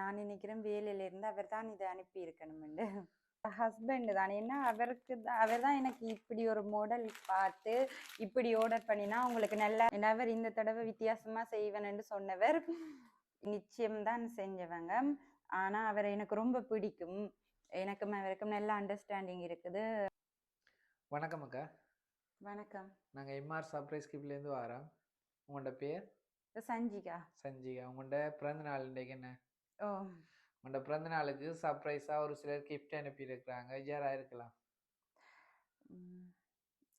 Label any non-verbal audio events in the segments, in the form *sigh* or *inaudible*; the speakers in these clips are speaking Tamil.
நான் நினைக்கிறேன் வேலையில இருந்து அவர் தான் இதை அனுப்பி இருக்கணும்னு ஹஸ்பண்ட் *laughs* தான். ஏன்னா அவருக்கு தான் அவர் தான் எனக்கு இப்படி ஒரு மாடல் பார்த்து இப்படி ஆர்டர் பண்ணினா உங்களுக்கு நல்லா ஏன்னா அவர் இந்த தடவை வித்தியாசமா செய்வேன்னு சொன்னவர். நிச்சயம்தான் செஞ்சவங்க. ஆனா அவரை எனக்கு ரொம்ப பிடிக்கும். எனக்கும் அவருக்கும் நல்ல அண்டர்ஸ்டாண்டிங் இருக்குது. வணக்கம் அக்கா. வணக்கம். நாங்கள் எம்ஆர் சர்ப்ரைஸ் கிப்லேருந்து வரோம். உங்களோட பேர்? சஞ்சிகா. சஞ்சிகா. உங்களோட பிறந்த நாள் இன்றைக்கு என்ன? உங்களோட பிறந்த நாளுக்கு சர்ப்ரைஸாக ஒரு சிலர் கிஃப்ட் அனுப்பியிருக்கிறாங்க. யாராக இருக்கலாம்.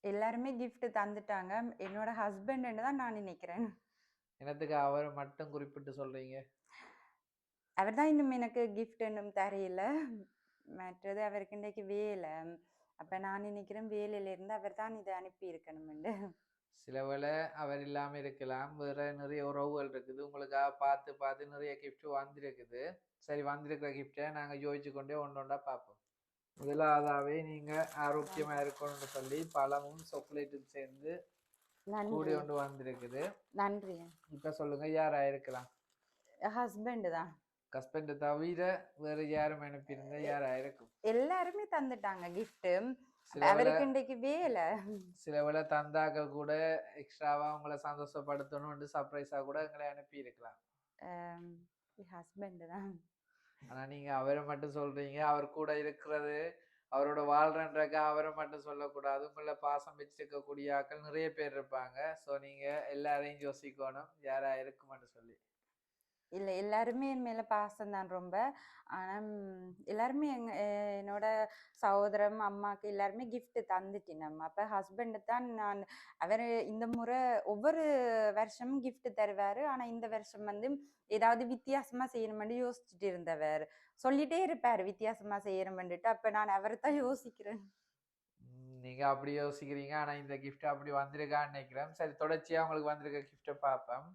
எல்லாருமே gift தந்துட்டாங்க. என்னோட ஹஸ்பண்ட்னு தான் நான் நினைக்கிறேன். என்னத்துக்கு அவர் மட்டும் குறிப்பிட்டு சொல்கிறீங்க அவர் தான் இன்னும் எனக்கு gift இன்னும் தரையில. மற்றது அவருக்கு இன்றைக்கு வேலை. அப்ப நான் நினைக்கிறேன் வேலையில இருந்து அவர் தான் இதை அனுப்பி இருக்கணும்னு சில வேளை அவர் இல்லாமல் இருக்கலாம். வேறு நிறைய உறவுகள் இருக்குது. உங்களுக்காக பார்த்து பார்த்து நிறைய gift வந்திருக்குது. சரி வந்திருக்கிற கிஃப்டை நாங்கள் யோசிச்சு கொண்டே ஒன்று ஒன்றா பார்ப்போம். முதலாவதாகவே நீங்கள் ஆரோக்கியமாக இருக்கணும்னு சொல்லி பழமும் சாக்லேட்டும் சேர்ந்து கூடி கொண்டு வந்திருக்குது. நன்றி. இப்போ சொல்லுங்கள் யாராக இருக்கலாம்? ஹஸ்பண்ட் தான். ஹஸ்பண்டை தவிர வேறு யாரும் அனுப்பியிருந்தா யாராக இருக்கும்? எல்லாருமே தந்துட்டாங்க வேளை அவருக்கு இன்றைக்கு வேலை சில வேளை தந்தாக்க கூட எக்ஸ்ட்ராவா உங்களை சந்தோஷப்படுத்தணும்னு சர்ப்ரைஸா கூட எங்களை அனுப்பி இருக்கலாம் ஹஸ்பண்ட் தான். ஆனா நீங்க அவரை மட்டும் சொல்றீங்க. அவர் கூட இருக்கிறது அவரோட வாழ்றன்றக்க அவரை மட்டும் சொல்லக்கூடாது. உங்களை பாசம் வச்சிருக்கக்கூடிய ஆட்கள் நிறைய பேர் இருப்பாங்க. ஸோ நீங்க எல்லாரையும் யோசிக்கணும். யாரா இருக்குமென்னு சொல்லி. இல்ல எல்லாருமே என் மேல பாசம் தான் ரொம்ப. ஆனா எல்லாருமே எங்க என்னோட சகோதரம் அம்மாக்கு எல்லாருமே கிஃப்ட் தந்துட்டினோம் அப்ப ஹஸ்பண்ட் தான் நான் அவர் இந்த முறை ஒவ்வொரு வருஷமும் கிஃப்ட் தருவாரு. ஆனா இந்த வருஷம் வந்து ஏதாவது வித்தியாசமா செய்யணும்னு யோசிச்சுட்டு இருந்தவர். சொல்லிட்டே இருப்பாரு வித்தியாசமா செய்யணும்னுட்டு. அப்ப நான் அவரை தான் யோசிக்கிறேன். நீங்க அப்படி யோசிக்கிறீங்க. ஆனா இந்த கிஃப்ட் அப்படி வந்திருக்கான்னு நினைக்கிறேன். சரி தொடர்ச்சியா உங்களுக்கு வந்திருக்க கிஃப்ட்டை பார்ப்போம்.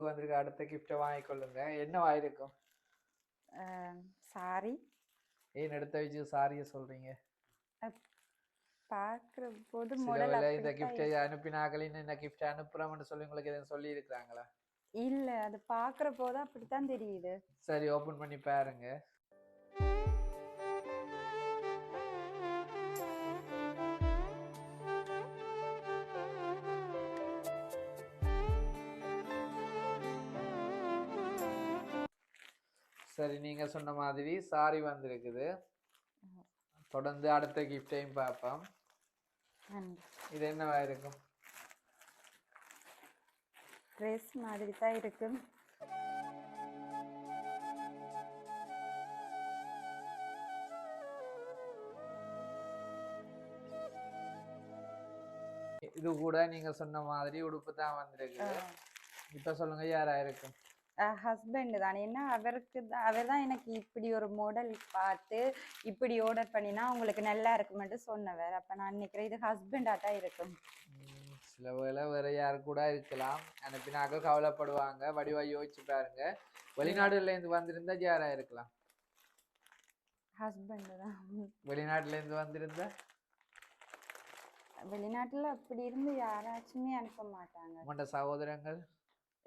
வந்திருக்க. அடுத்த கிஃப்ட்டை வாங்கிக்கொள்ளுங்க. என்னவா இருக்கும் சாரி ஏன் எடுத்த வச்சு சாரிய சொல்றீங்க? பாக்குற போது முதல்ல இந்த கிஃப்டை அனுப்பினாக்களின்னு இந்த கிஃப்ட் அனுப்புறோம்னு சொல்லி உங்களுக்கு எதுவும் சொல்லி இருக்கிறாங்களா இல்ல அது பாக்குற போது அப்படித்தான் தெரியுது. சரி ஓபன் பண்ணி பாருங்க. சரி நீங்க சொன்ன மாதிரி சாரி வந்திருக்குது. தொடர்ந்து அடுத்த கிஃப்டையும் பார்ப்போம். இது என்னவா இருக்கும்? ட்ரெஸ் மாதிரி தான் இருக்கு இது கூட நீங்க சொன்ன மாதிரி உடுப்பு தான் வந்திருக்குது. இப்ப சொல்லுங்க யாரா இருக்கும்? ஹஸ்பண்ட் தான். ஏன்னா அவருக்கு தான் அவர் தான் எனக்கு இப்படி ஒரு மாடல் பார்த்து இப்படி ஆர்டர் பண்ணினா உங்களுக்கு நல்லா இருக்குமென்று சொன்னவர். அப்ப நான் நினைக்கிறேன் இது ஹஸ்பண்டாக தான் இருக்கும். சில வேளை வேற யாரு கூட இருக்கலாம். அனுப்பினாக்க கவலைப்படுவாங்க. வடிவா யோசிச்சு பாருங்க. வெளிநாடுல இருந்து வந்திருந்தா யாரா இருக்கலாம்? ஹஸ்பண்ட் தான். வெளிநாட்டுல இருந்து வந்திருந்தா? வெளிநாட்டுல அப்படி இருந்து யாராச்சுமே அனுப்ப மாட்டாங்க. உங்களோட சகோதரங்கள்?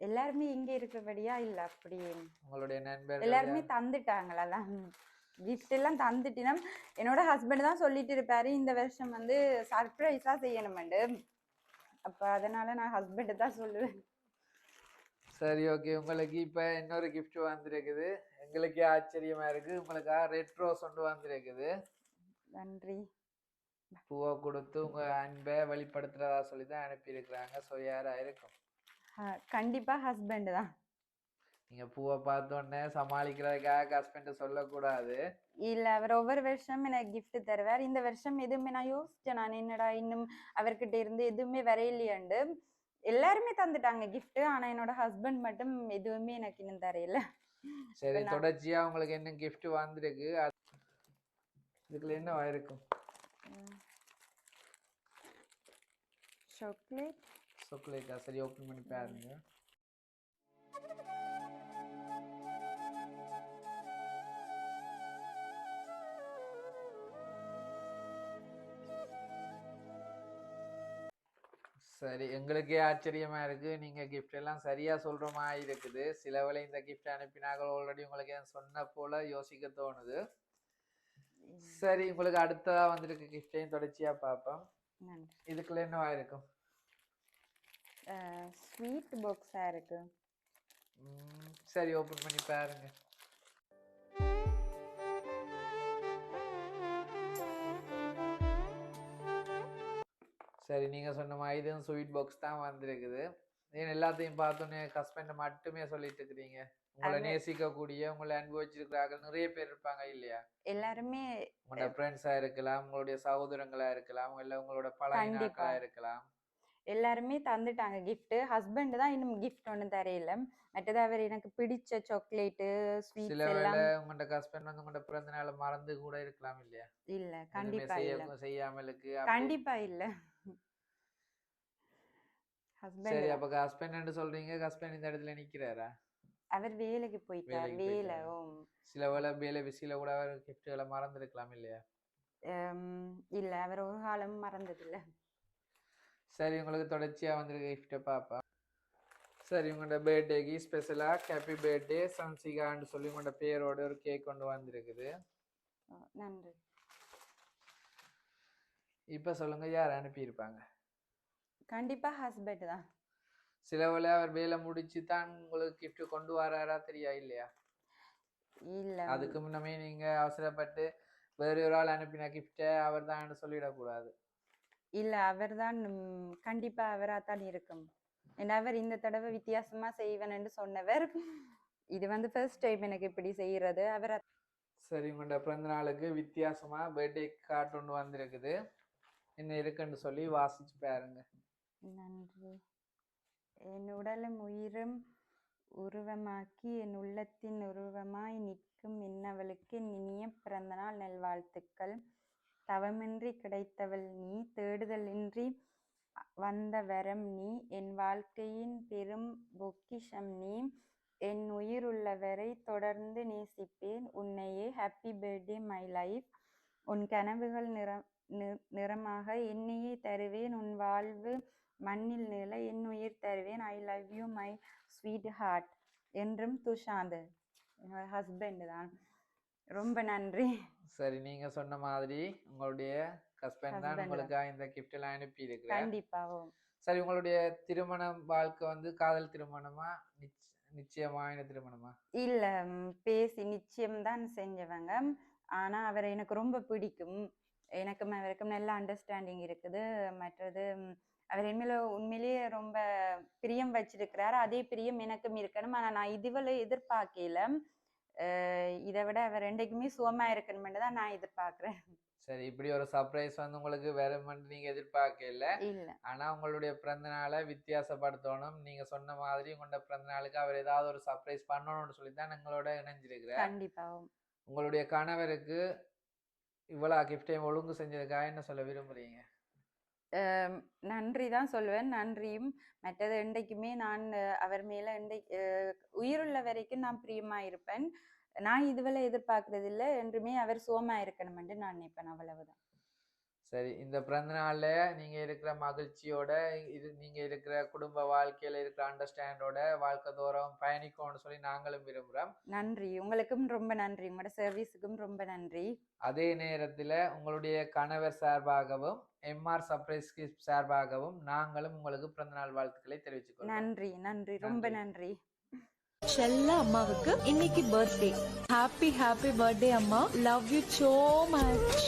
எல்லாருமே இங்க இருக்கிறபடியா இல்ல அப்படி. உங்களுடைய நண்பர்கள் எல்லாருமே தந்துட்டாங்களா? கிஃப்ட் எல்லாம் தந்துட்டினா என்னோட ஹஸ்பண்ட் தான் சொல்லிட்டு இருப்பாரு இந்த வருஷம் வந்து சர்ப்ரைஸா செய்யணுமெண்டு. அப்ப அதனால நான் ஹஸ்பண்ட் தான் சொல்லுவேன். சரி ஓகே உங்களுக்கு இப்ப இன்னொரு gift வந்திருக்குது. எங்களுக்கே ஆச்சரியமா இருக்கு. உங்களுக்காக ரெட் ரோஸ் ஒன்று வந்திருக்குது. நன்றி. பூவை கொடுத்து உங்க அன்பை வெளிப்படுத்துறதா சொல்லி தான் அனுப்பியிருக்கிறாங்க. ஸோ யாரா இருக்கும்? கண்டிப்பா ஹஸ்பண்ட் தான். நீங்க பூவை பார்த்த உடனே சமாளிக்கிறதுக்காக ஹஸ்பண்ட் சொல்லக்கூடாது. இல்ல அவர் ஒவ்வொரு வருஷம் எனக்கு gift தருவார். இந்த வருஷம் எதுவுமே நான் யோசிச்சேன். நான் என்னடா இன்னும் அவர்கிட்ட இருந்து எதுவுமே வரையிலையாண்டு. எல்லாருமே தந்துட்டாங்க gift ஆனா என்னோட ஹஸ்பண்ட் மட்டும் எதுவுமே எனக்கு இன்னும் தரையில. சரி தொடர்ச்சியா உங்களுக்கு என்ன gift வந்திருக்கு. இதுக்குள்ள என்ன இருக்கும்? சாக்லேட் சாக்லேட்டா சரி ஓப்பன் பண்ணி பாருங்க. சரி எங்களுக்கே ஆச்சரியமா இருக்கு. நீங்க கிஃப்ட் எல்லாம் சரியா சொல்ற மாதிரி இருக்குது. சில வேளை இந்த கிஃப்ட் அனுப்பினாங்க ஆல்ரெடி உங்களுக்கு சொன்ன போல யோசிக்க தோணுது. சரி உங்களுக்கு அடுத்ததா வந்திருக்க கிஃப்டையும் தொடர்ச்சியா பார்ப்போம். இதுக்குள்ள என்னவா இருக்கும்? ஸ்வீட் பாக்ஸா இருக்கு. சரி ஓபன் பண்ணி பாருங்க. சரி நீங்க சொன்ன மாதிரி இதுவும் ஸ்வீட் பாக்ஸ் தான் வந்திருக்குது. ஏன் எல்லாத்தையும் பார்த்தோன்னே ஹஸ்பண்ட் மட்டுமே சொல்லிட்டு இருக்கிறீங்க. உங்களை நேசிக்கக்கூடிய உங்களை அன்பு வச்சிருக்கிறார்கள் நிறைய பேர் இருப்பாங்க இல்லையா? எல்லாருமே உங்களோட ஃப்ரெண்ட்ஸா இருக்கலாம் உங்களுடைய சகோதரங்களா இருக்கலாம் இல்ல உங்களோட பழைய இருக்கலாம். எல்லாருமே தந்துட்டாங்க gift. ஹஸ்பண்ட் தான் இன்னும் gift ஒன்றும் தரையில மற்றது அவர் எனக்கு பிடிச்ச சாக்லேட்டு வேளை எல்லாம் உங்களோட ஹஸ்பண்ட் வந்து உங்களோட பிறந்த நாளை மறந்து கூட இருக்கலாம் இல்லையா? இல்ல கண்டிப்பா இல்ல. செய்யாமலுக்கு கண்டிப்பா இல்ல. சரி அப்ப ஹஸ்பண்ட் சொல்றீங்க ஹஸ்பண்ட் இந்த இடத்துல நிக்கிறாரா? அவர் வேலைக்கு போயிட்டார் வேலை சில வேளை வேலை பிஸியில கூட அவர் கிஃப்ட்களை மறந்துருக்கலாம் இல்லையா? இல்ல அவர் ஒரு காலம் மறந்ததில்ல. சரி உங்களுக்கு தொடர்ச்சியா வந்திருக்க கிஃப்ட்டை பாப்பா. சரி உங்களோட பர்த்டேக்கு ஸ்பெஷலா ஹாப்பி பர்த்டே சன்சிகான்னு சொல்லி உங்களோட பேரோட ஒரு கேக் கொண்டு வந்திருக்குது. நன்றி. இப்ப சொல்லுங்க யார் அனுப்பியிருப்பாங்க? கண்டிப்பா ஹஸ்பண்ட் தான். சில வேளை அவர் வேலை முடிச்சு தான் உங்களுக்கு gift கொண்டு வராரா தெரியா இல்லையா? இல்ல. அதுக்கு முன்னமே நீங்க அவசரப்பட்டு வேற ஒரு ஆள் அனுப்பின கிஃப்டை அவர் தான் சொல்லிடக்கூடாது. இல்ல அவர் தான் கண்டிப்பா அவரா தான் இருக்கும். அவர் இந்த தடவை வித்தியாசமா செய்வேன்னு சொன்னவர். இது வந்து ஃபர்ஸ்ட் டைம் எனக்கு இப்படி செய்யறது. அவர் சரி உங்களோட பிறந்த நாளுக்கு வித்தியாசமா பர்த்டே கார்டு ஒன்று வந்திருக்குது. என்ன இருக்குன்னு சொல்லி வாசிச்சு பாருங்க. நன்றி. என் உடலும் உயிரும் உருவமாக்கி என் உள்ளத்தின் உருவமாய் நிற்கும் இன்னவளுக்கு இனிய பிறந்தநாள் நல்வாழ்த்துக்கள். தவமின்றி கிடைத்தவள் நீ தேடுதலின்றி வந்த வரம் நீ என் வாழ்க்கையின் பெரும் பொக்கிஷம் நீ என் உயிர் உள்ளவரை தொடர்ந்து நேசிப்பேன். உன்னையே ஹாப்பி பர்த்டே மை லைஃப் உன் கனவுகள் நிற நிறமாக என்னையே தருவேன். உன் வாழ்வு மண்ணில் நில என் உயிர் தருவேன். I love you my sweetheart என்றும் துஷாந்த். என்னோட ஹஸ்பண்ட் தான். ரொம்ப நன்றி. சரி நீங்க சொன்ன மாதிரி உங்களுடைய ஹஸ்பண்ட் தான் தான். உங்களுக்காக இந்த gift எல்லாம் அனுப்பி இருக்கிறேன் கண்டிப்பாவும் சரி உங்களுடைய திருமணம் வாழ்க்கை வந்து காதல் திருமணமா நிச்ச- நிச்சயமான திருமணமா? இல்ல பேசி நிச்சயம்தான் செஞ்சவங்க. ஆனா அவரை எனக்கு ரொம்ப பிடிக்கும். எனக்கும் அவருக்கும் நல்ல அண்டர்ஸ்டாண்டிங் இருக்குது. மற்றது அவர் என்மேல உண்மையிலேயே ரொம்ப பிரியம் வச்சிருக்கிறார். அதே பிரியம் எனக்கும் இருக்கணும். ஆனா நான் இதுவரை எதிர்பார்க்கல. இதை விட அவர் ரெண்டைக்குமே சுகமா இருக்கணும்னு தான் நான் எதிர்பார்க்கிறேன். சரி இப்படி ஒரு சர்ப்ரைஸ் வந்து உங்களுக்கு வருமென்று நீங்க எதிர்பார்க்கல. இல்ல. ஆனா உங்களுடைய பிறந்த நாளை வித்தியாசப்படுத்தணும். நீங்க சொன்ன மாதிரி உங்களோட பிறந்த நாளுக்கு அவர் ஏதாவது ஒரு சர்ப்ரைஸ் பண்ணணும்னு சொல்லி தான் எங்களோட இணைஞ்சிருக்கிறார். கண்டிப்பாவும் உங்களுடைய கணவருக்கு இவ்வளவு கிஃப்டையும் ஒழுங்கு செஞ்சதுக்காக என்ன சொல்ல விரும்புறீங்க? நன்றி தான் சொல்லுவேன். நன்றியும். மற்றது என்றைக்குமே நான் அவர் மேலே எண்டை உயிருள்ள வரைக்கும் நான் பிரியமாக இருப்பேன். நான் இதுவரை எதிர்பார்க்கறதில்ல. என்றுமே அவர் சோமா இருக்கணும் என்று நான் நினைப்பேன். அவ்வளவுதான். சரி இந்த பிறந்த நாள்ல நீங்க இருக்கிற மகிழ்ச்சியோட இது நீங்க இருக்கிற குடும்ப வாழ்க்கையில இருக்கிற அண்டர்ஸ்டாண்டோட வாழ்க்கை தோறும் பயணிக்கணும்னு சொல்லி நாங்களும் விரும்புறோம். நன்றி. உங்களுக்கும் ரொம்ப நன்றி. உங்களோட சர்வீஸுக்கும் ரொம்ப நன்றி. அதே நேரத்துல உங்களுடைய கணவர் சார்பாகவும் எம்ஆர் சர்ப்ரைஸ் கிஃப்ட் சார்பாகவும் நாங்களும் உங்களுக்கு பிறந்தநாள் வாழ்த்துக்களை தெரிவிச்சுக்கொள்கிறோம் நன்றி நன்றி. ரொம்ப நன்றி. செல்ல அம்மாவுக்கு இன்னைக்கு பர்த்டே ஹாப்பி ஹாப்பி பர்த்டே அம்மா. Love you so much